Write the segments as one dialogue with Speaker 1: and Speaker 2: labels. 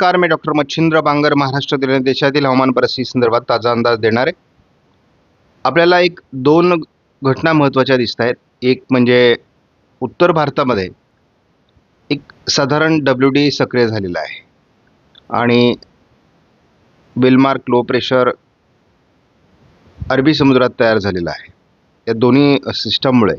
Speaker 1: नमस्कार मी डॉक्टर मच्छिंद्र बांगर महाराष्ट्र देशातील हवामान परिस्थिती संदर्भात ताजा अंदाज देणार आहे. आपल्याला एक दोन घटना महत्त्वाच्या दिसत आहेत. एक म्हणजे उत्तर भारतामध्ये एक साधारण डब्ल्यू डी सक्रिय झालेला आहे. आणि बेलमार्क लो प्रेशर अरबी समुद्रात तयार झालेला आहे. या दोन्ही सिस्टममुळे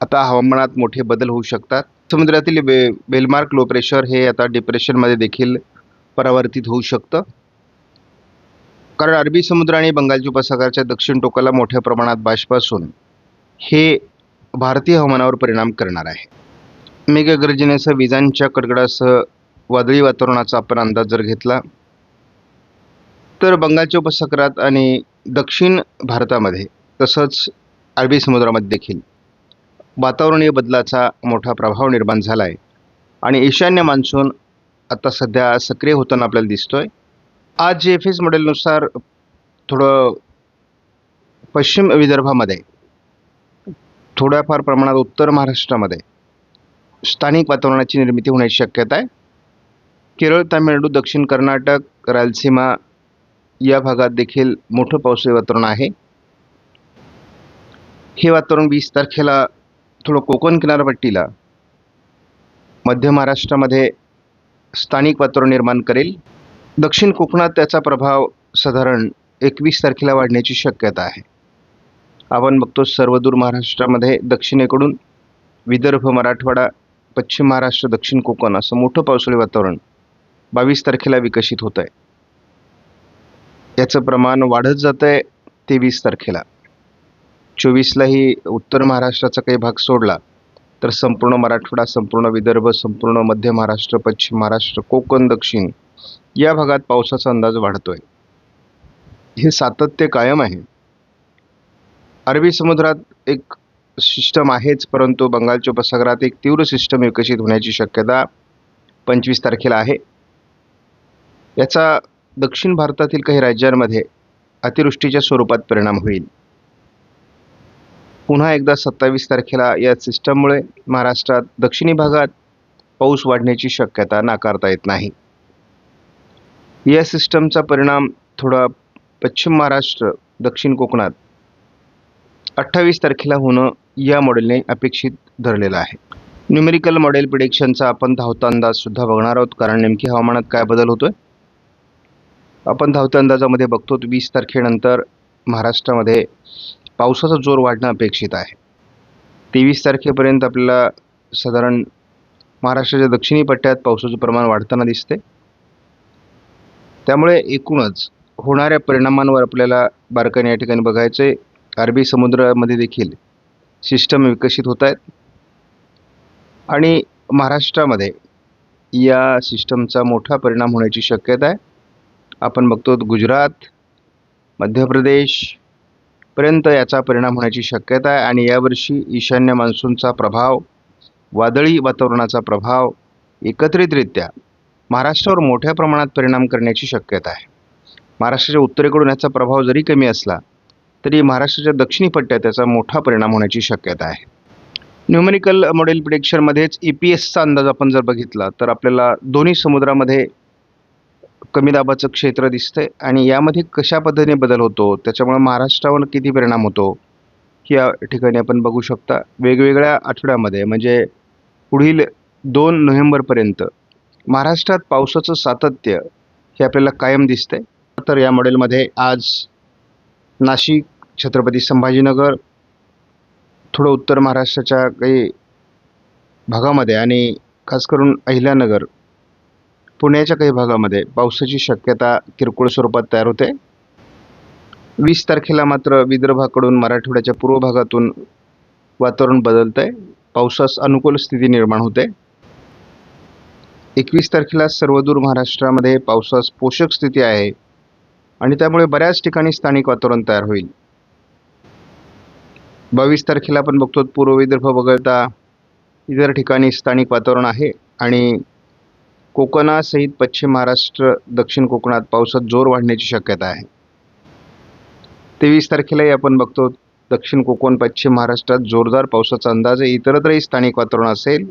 Speaker 1: आता हवामानात मोठे बदल होऊ शकतात. समुद्रातील बे बेलमार्क लो प्रेशर हे आता डिप्रेशनमध्ये देखील परावर्तित होऊ शकतं. कारण अरबी समुद्र आणि बंगालच्या उपसागराच्या दक्षिण टोकाला मोठ्या प्रमाणात बाष्प असून हे भारतीय हवामानावर परिणाम करणार आहे. मेघगर्जनेसह विजांच्या कडकडासह वादळी वातावरणाचा आपण अंदाज जर घेतला तर बंगालच्या उपसागरात आणि दक्षिण भारतामध्ये तसंच अरबी समुद्रामध्ये देखील वातावरणीय बदलाचा मोठा प्रभाव निर्माण झाला आहे आणि ईशान्य मान्सून आता सध्या सक्रिय होताना आपल्याला दिसतोय. आज जे एफ एस मॉडेलनुसार थोडं पश्चिम विदर्भामध्ये थोड्याफार प्रमाणात उत्तर महाराष्ट्रामध्ये स्थानिक वातावरणाची निर्मिती होण्याची शक्यता आहे. केरळ तामिळनाडू दक्षिण कर्नाटक रायलसीमा या भागात देखील मोठं पावसाळी वातावरण आहे. हे वातावरण वीस तारखेला थोडं कोकण किनारपट्टीला मध्य महाराष्ट्रामध्ये स्थानिक वातावरण निर्माण करेल. दक्षिण कोकणात त्याचा प्रभाव साधारण एकवीस तारखेला वाढण्याची शक्यता आहे. आपण बघतो सर्वदूर महाराष्ट्रामध्ये दक्षिणेकडून विदर्भ मराठवाडा पश्चिम महाराष्ट्र दक्षिण कोकण असं मोठं पावसाळी वातावरण बावीस तारखेला विकसित होत आहे याचं प्रमाण वाढत जातं आहे तेवीस तारखेला. चोवीसलाही उत्तर महाराष्ट्राचा काही भाग सोडला तर संपूर्ण मराठवाडा संपूर्ण विदर्भ संपूर्ण मध्य महाराष्ट्र पश्चिम महाराष्ट्र कोकण दक्षिण या भागात पावसाचा अंदाज वाढतोय. हे सातत्य कायम आहे. अरबी समुद्रात एक सिस्टम आहेच परंतु बंगालच्या उपसागरात एक तीव्र सिस्टम विकसित होण्याची शक्यता पंचवीस तारखेला आहे. याचा दक्षिण भारतातील काही राज्यांमध्ये अतिवृष्टीच्या स्वरूपात परिणाम होईल. पुन्हा एकदा सत्तावीस तारखेला या सिस्टममुळे महाराष्ट्रात दक्षिणी भागात पाऊस वाढण्याची शक्यता नाकारता येत नाही. या सिस्टमचा परिणाम थोडा पश्चिम महाराष्ट्र दक्षिण कोकणात अठ्ठावीस तारखेला होणं या मॉडेलने अपेक्षित धरलेलं आहे. न्युमेरिकल मॉडेल प्रिडिक्शनचा आपण धावता अंदाजसुद्धा बघणार आहोत. कारण नेमकी हवामानात काय बदल होतोय? आपण धावत्या अंदाजामध्ये बघतो वीस तारखेनंतर महाराष्ट्रामध्ये पावसाचा जोर वाढणं अपेक्षित आहे. तेवीस तारखेपर्यंत आपल्याला साधारण महाराष्ट्राच्या दक्षिणी पट्ट्यात पावसाचं प्रमाण वाढताना दिसते. त्यामुळे एकूणच होणाऱ्या परिणामांवर आपल्याला बारकाईने या ठिकाणी बघायचं आहे अरबी समुद्रामध्ये देखील सिस्टम विकसित होत आहेत. आणि महाराष्ट्रामध्ये या सिस्टमचा मोठा परिणाम होण्याची शक्यता आहे. आपण बघतो गुजरात मध्य प्रदेश पर्यंत याचा परिणाम होण्याची शक्यता आहे आणि यावर्षी ईशान्य मान्सूनचा प्रभाव वादळी वातावरणाचा प्रभाव एकत्रितरित्या महाराष्ट्रावर मोठ्या प्रमाणात परिणाम करण्याची शक्यता आहे. महाराष्ट्राच्या उत्तरेकडून याचा प्रभाव जरी कमी असला तरी महाराष्ट्राच्या दक्षिणी पट्ट्यात त्याचा मोठा परिणाम होण्याची शक्यता आहे. न्यूमेरिकल मॉडेल प्रिडिक्शनमध्येच ई पी एसचा अंदाज आपण जर बघितला तर आपल्याला दोन्ही समुद्रामध्ये कमी दाबाचं क्षेत्र दिसतंय आणि यामध्ये कशा पद्धतीने बदल होतो? त्याच्यामुळे महाराष्ट्रावर किती परिणाम होतो? ही या ठिकाणी आपण बघू शकता वेगवेगळ्या आठवड्यामध्ये म्हणजे पुढील दोन नोव्हेंबरपर्यंत महाराष्ट्रात पावसाचं सातत्य हे आपल्याला कायम दिसतंय. तर या मॉडेलमध्ये आज नाशिक छत्रपती संभाजीनगर थोडं उत्तर महाराष्ट्राच्या काही भागामध्ये आणि खास करून अहिल्यानगर पुण्याच्या काही भागामध्ये पावसाची शक्यता किरकोळ स्वरूपात तयार होते. वीस तारखेला मात्र विदर्भाकडून मराठवाड्याच्या पूर्व भागातून वातावरण बदलतं आहे पावसास अनुकूल स्थिती निर्माण होते. एकवीस तारखेला सर्वदूर महाराष्ट्रामध्ये पावसास पोषक स्थिती आहे आणि त्यामुळे बऱ्याच ठिकाणी स्थानिक वातावरण तयार होईल. बावीस तारखेला आपण बघतो पूर्व विदर्भ वगळता इतर ठिकाणी स्थानिक वातावरण आहे आणि कोकणासहित पश्चिम महाराष्ट्र दक्षिण कोकणात पावसात जोर वाढण्याची शक्यता आहे. तेवीस तारखेलाही आपण बघतो दक्षिण कोकण पश्चिम महाराष्ट्रात जोरदार पावसाचा अंदाज आहे. इतरत्रही स्थानिक वातावरण असेल.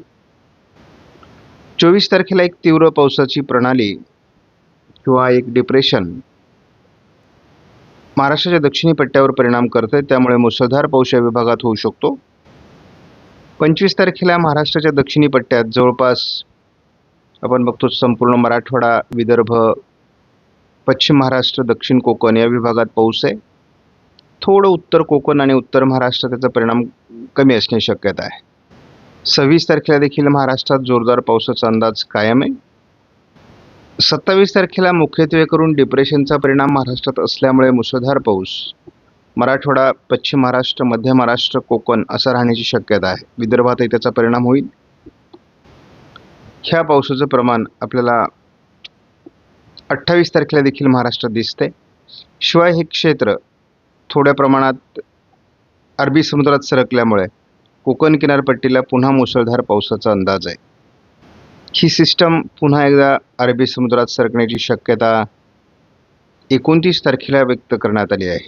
Speaker 1: चोवीस तारखेला एक तीव्र पावसाची प्रणाली किंवा एक डिप्रेशन महाराष्ट्राच्या दक्षिणी पट्ट्यावर परिणाम करते त्यामुळे मुसळधार पाऊस या विभागात होऊ शकतो. पंचवीस तारखेला महाराष्ट्राच्या दक्षिणी पट्ट्यात जवळपास आपण बघतो संपूर्ण मराठवाडा विदर्भ पश्चिम महाराष्ट्र दक्षिण कोकण या विभागात पाऊस आहे. थोडं उत्तर कोकण आणि उत्तर महाराष्ट्र त्याचा परिणाम कमी असण्याची शक्यता आहे. सव्वीस तारखेला देखील महाराष्ट्रात जोरदार पावसाचा अंदाज कायम आहे. सत्तावीस तारखेला मुख्यत्वे करून डिप्रेशनचा परिणाम महाराष्ट्रात असल्यामुळे मुसळधार पाऊस. मराठवाडा पश्चिम महाराष्ट्र मध्य महाराष्ट्र कोकण असं राहण्याची शक्यता आहे. विदर्भातही त्याचा परिणाम होईल. ह्या पावसाचं प्रमाण आपल्याला अठ्ठावीस तारखेला देखील महाराष्ट्रात दिसते शिवाय हे क्षेत्र थोड्या प्रमाणात अरबी समुद्रात सरकल्यामुळे कोकण किनारपट्टीला पुन्हा मुसळधार पावसाचा अंदाज आहे. ही सिस्टम पुन्हा एकदा अरबी समुद्रात सरकण्याची शक्यता एकोणतीस तारखेला व्यक्त करण्यात आली आहे.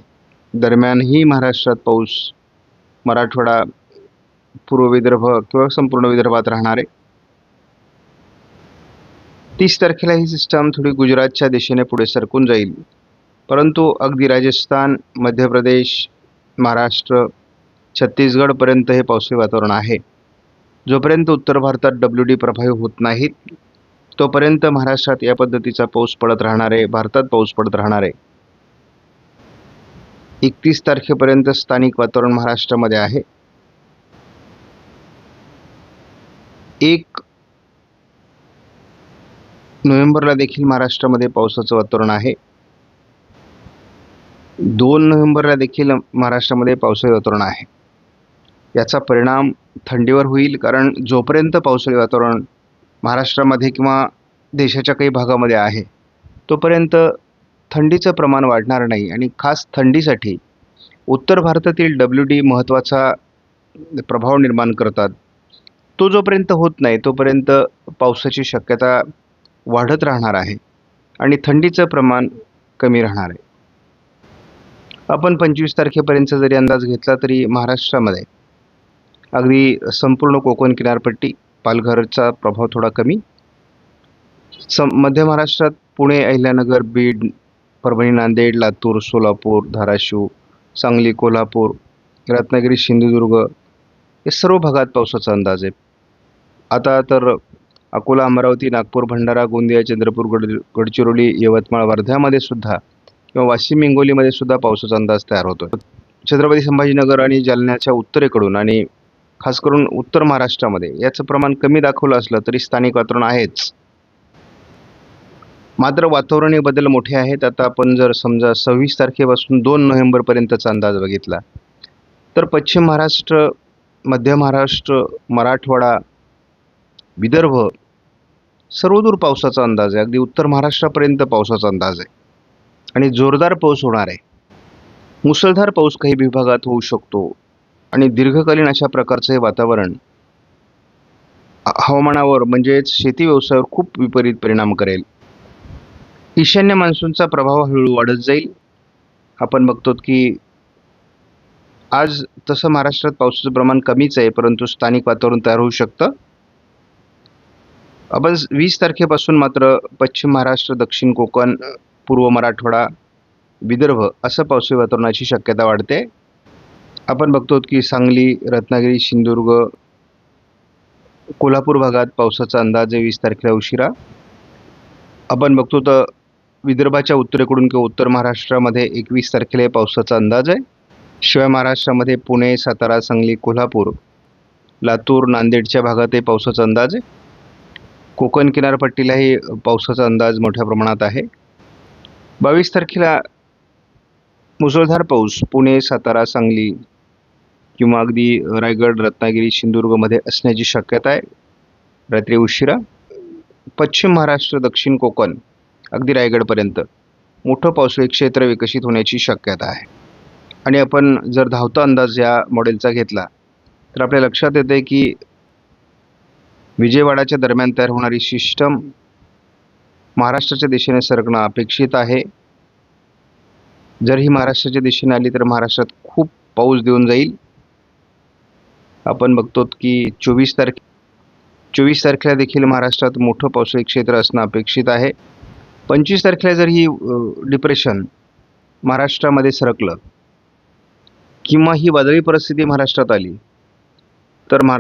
Speaker 1: दरम्यानही महाराष्ट्रात पाऊस मराठवाडा पूर्व विदर्भ किंवा संपूर्ण विदर्भात राहणारे तीस तारखेला ही सिस्टम थोडी गुजरातच्या दिशेने पुढे सरकून जाईल. परंतु अगदी राजस्थान मध्य प्रदेश महाराष्ट्र छत्तीसगडपर्यंत हे पावसाळी वातावरण आहे. जोपर्यंत उत्तर भारतात डब्ल्यू डी प्रभावी होत नाहीत तोपर्यंत महाराष्ट्रात या पद्धतीचा पाऊस पडत राहणार आहे भारतात पाऊस पडत राहणार. आहे एकतीस तारखेपर्यंत स्थानिक वातावरण महाराष्ट्रामध्ये आहे. एक नोव्हेंबरला देखील महाराष्ट्रामध्ये पावसाचं वातावरण आहे. दोन नोव्हेंबरला देखील महाराष्ट्रामध्ये पावसाळी वातावरण आहे. याचा परिणाम थंडीवर होईल कारण जोपर्यंत पावसाळी वातावरण महाराष्ट्रामध्ये किंवा देशाच्या काही भागामध्ये आहे तोपर्यंत थंडीचं प्रमाण वाढणार नाही आणि खास थंडीसाठी उत्तर भारतातील डब्ल्यू डी महत्त्वाचा प्रभाव निर्माण करतात. तो जोपर्यंत होत नाही तोपर्यंत पावसाची शक्यता वाढत राहणार आहे आणि थंडीचं प्रमाण कमी राहणार आहे. आपण पंचवीस तारखेपर्यंत जरी अंदाज घेतला तरी महाराष्ट्रामध्ये अगदी संपूर्ण कोकण किनारपट्टी पालघरचा प्रभाव थोडा कमी. सम मध्य महाराष्ट्रात पुणे अहिल्यानगर बीड परभणी नांदेड लातूर सोलापूर धाराशिव सांगली कोल्हापूर रत्नागिरी सिंधुदुर्ग हे सर्व भागात पावसाचा अंदाज आहे. आता तर अकोला अमरावती नागपूर भंडारा गोंदिया चंद्रपूर गड गडचिरोली यवतमाळ वर्ध्यामध्ये सुद्धा किंवा वाशिम हिंगोलीमध्ये सुद्धा पावसाचा अंदाज तयार होतो छत्रपती संभाजीनगर आणि जालन्याच्या उत्तरेकडून आणि खास करून उत्तर महाराष्ट्रामध्ये याचं प्रमाण कमी दाखवलं असलं तरी स्थानिक वातावरण आहेच. मात्र वातावरणीय बदल मोठे आहेत. आता आपण जर समजा सव्वीस तारखेपासून दोन नोव्हेंबरपर्यंतचा अंदाज बघितला तर पश्चिम महाराष्ट्र मध्य महाराष्ट्र मराठवाडा विदर्भ सर्वदूर पावसाचा अंदाज आहे. अगदी उत्तर महाराष्ट्रापर्यंत पावसाचा अंदाज आहे. आणि जोरदार पाऊस होणार आहे. मुसळधार पाऊस काही विभागात होऊ शकतो. आणि दीर्घकालीन अशा प्रकारचं हे वातावरण हवामानावर म्हणजेच शेती व्यवसायावर खूप विपरीत परिणाम करेल. ईशान्य मान्सूनचा प्रभाव हळूहळू वाढत जाईल. आपण बघतो की आज तसं महाराष्ट्रात पावसाचं प्रमाण कमीच आहे परंतु स्थानिक वातावरण तयार होऊ शकतं. आपण वीस तारखेपासून मात्र पश्चिम महाराष्ट्र दक्षिण कोकण पूर्व मराठवाडा विदर्भ असं पावसाळी वातावरणाची शक्यता वाढते. आपण बघतो की सांगली रत्नागिरी सिंधुदुर्ग कोल्हापूर भागात पावसाचा अंदाज आहे वीस तारखेला उशिरा. आपण बघतो तर विदर्भाच्या उत्तरेकडून किंवा उत्तर महाराष्ट्रामध्ये एकवीस तारखेला पावसाचा अंदाज आहे. शिवाय महाराष्ट्रामध्ये पुणे सातारा सांगली कोल्हापूर लातूर नांदेडच्या भागातही पावसाचा अंदाज आहे. कोकण किनारपट्टीलाही पावसाचा अंदाज मोठ्या प्रमाणात आहे. बावीस तारखेला मुसळधार पाऊस पुणे सातारा सांगली किंवा अगदी रायगड रत्नागिरी सिंधुदुर्गमध्ये असण्याची शक्यता आहे. रात्री उशिरा पश्चिम महाराष्ट्र दक्षिण कोकण अगदी रायगडपर्यंत मोठं पावसाळी क्षेत्र विकसित होण्याची शक्यता आहे. आणि आपण जर धावता अंदाज या मॉडेलचा घेतला तर आपल्या लक्षात येते की विजयवाडाच्या दरम्यान तयार होणारी सिस्टम महाराष्ट्राच्या दिशेने सरकणं अपेक्षित आहे. जर ही महाराष्ट्राच्या दिशेने आली तर महाराष्ट्रात खूप पाऊस देऊन जाईल. आपण बघतो की चोवीस तारखे चोवीस तारखेला देखील महाराष्ट्रात मोठं पावसाळी क्षेत्र असणं अपेक्षित आहे. पंचवीस तारखेला जर ही डिप्रेशन महाराष्ट्रामध्ये सरकलं किंवा ही वादळी परिस्थिती महाराष्ट्रात आली तर महाराष्ट्र